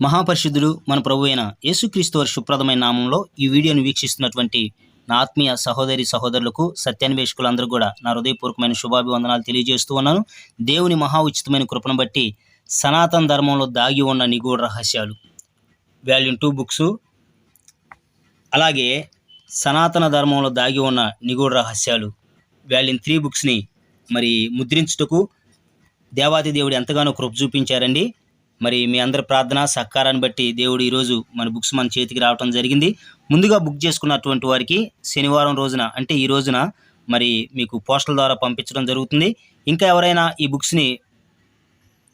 మహాపరిశుద్ధుడు మన ప్రభు అయిన యేసుక్రీస్తు వారి శుప్రదమైన నామంలో ఈ వీడియోను వీక్షిస్తున్నటువంటి నా ఆత్మీయ సహోదరి సహోదరులకు సత్యాన్వేషకులందరూ కూడా నా హృదయపూర్వకమైన శుభాభివందనాలు తెలియజేస్తూ ఉన్నాను. దేవుని మహా ఉచితమైన కృపను బట్టి సనాతన ధర్మంలో దాగి ఉన్న నిగూఢ రహస్యాలు. Volume two books. అలాగే సనాతన ధర్మంలో దాగి ఉన్న నిగూఢ రహస్యాలు. వాల్యూమ్ త్రీ బుక్స్ని మరి ముద్రించుటకు దేవాది దేవుడు ఎంతగానో కృప చూపించారండి. మరి మీ అందరి ప్రార్థన సహకారాన్ని బట్టి దేవుడు ఈరోజు మన బుక్స్ మన చేతికి రావడం జరిగింది. ముందుగా బుక్ చేసుకున్నటువంటి వారికి శనివారం రోజున అంటే ఈ రోజున మరి మీకు పోస్టల్ ద్వారా పంపించడం జరుగుతుంది. ఇంకా ఎవరైనా ఈ బుక్స్ని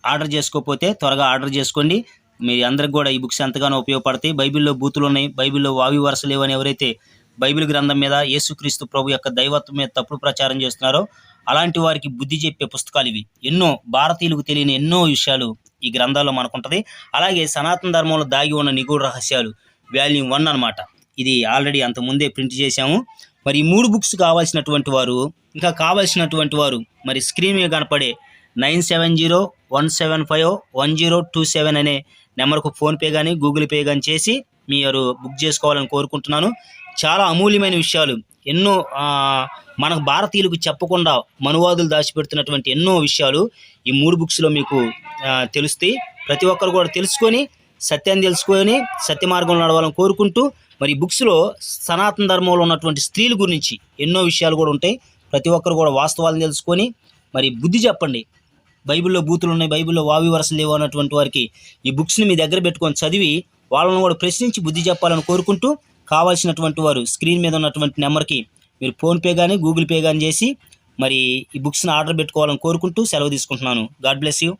ఆర్డర్ చేసుకోకపోతే త్వరగా ఆర్డర్ చేసుకోండి. మీ అందరికి కూడా ఈ బుక్స్ ఎంతగానో ఉపయోగపడతాయి. బైబిల్లో బూతులు ఉన్నాయి బైబిల్లో వావి వరసలేవని ఎవరైతే బైబిల్ గ్రంథం మీద యేసుక్రీస్తు ప్రభు యొక్క దైవత్వం మీద తప్పుడు ప్రచారం చేస్తున్నారో అలాంటి వారికి బుద్ధి చెప్పే పుస్తకాలు ఇవి. ఎన్నో భారతీయులకు తెలియని ఎన్నో విషయాలు ఈ గ్రంథాల్లో మనకుంటది. అలాగే సనాతన ధర్మంలో దాగి ఉన్న నిగూఢ రహస్యాలు వాల్యూమ్ వన్ అన్నమాట. ఇది ఆల్రెడీ అంత ముందే ప్రింట్ చేశాము. మరి ఈ మూడు బుక్స్ కావాల్సినటువంటి వారు ఇంకా కావాల్సినటువంటి వారు మరి స్క్రీన్ మీద కనపడే nine seven zero one seven five one zero two seven అనే నెంబర్కు ఫోన్పే కానీ గూగుల్ పే కానీ చేసి మీరు బుక్ చేసుకోవాలని కోరుకుంటున్నాను. చాలా అమూల్యమైన విషయాలు. ఎన్నో మనకు భారతీయులకు చెప్పకుండా మనువాదులు దాచిపెడుతున్నటువంటి ఎన్నో విషయాలు ఈ మూడు బుక్స్లో మీకు తెలుస్తాయి. ప్రతి ఒక్కరు కూడా తెలుసుకొని సత్యాన్ని తెలుసుకొని సత్య మార్గంలో నడవాలని కోరుకుంటూ మరి బుక్స్లో సనాతన ధర్మంలో ఉన్నటువంటి స్త్రీల గురించి ఎన్నో విషయాలు కూడా ఉంటాయి. ప్రతి ఒక్కరు కూడా వాస్తవాలను తెలుసుకొని మరి బుద్ధి చెప్పండి. బైబిల్లో బూతులు ఉన్నాయి బైబిల్లో వావి వరసలు లేవు అన్నటువంటి వారికి ఈ బుక్స్ని మీ దగ్గర పెట్టుకొని చదివి వాళ్ళని కూడా ప్రశ్నించి బుద్ధి చెప్పాలని కోరుకుంటూ కావాల్సినటువంటి వారు స్క్రీన్ మీద ఉన్నటువంటి నెంబర్కి మీరు ఫోన్పే కానీ గూగుల్ పే కానీ చేసి మరి ఈ బుక్స్ని ఆర్డర్ పెట్టుకోవాలని కోరుకుంటూ సెలవు తీసుకుంటున్నాను. God bless you.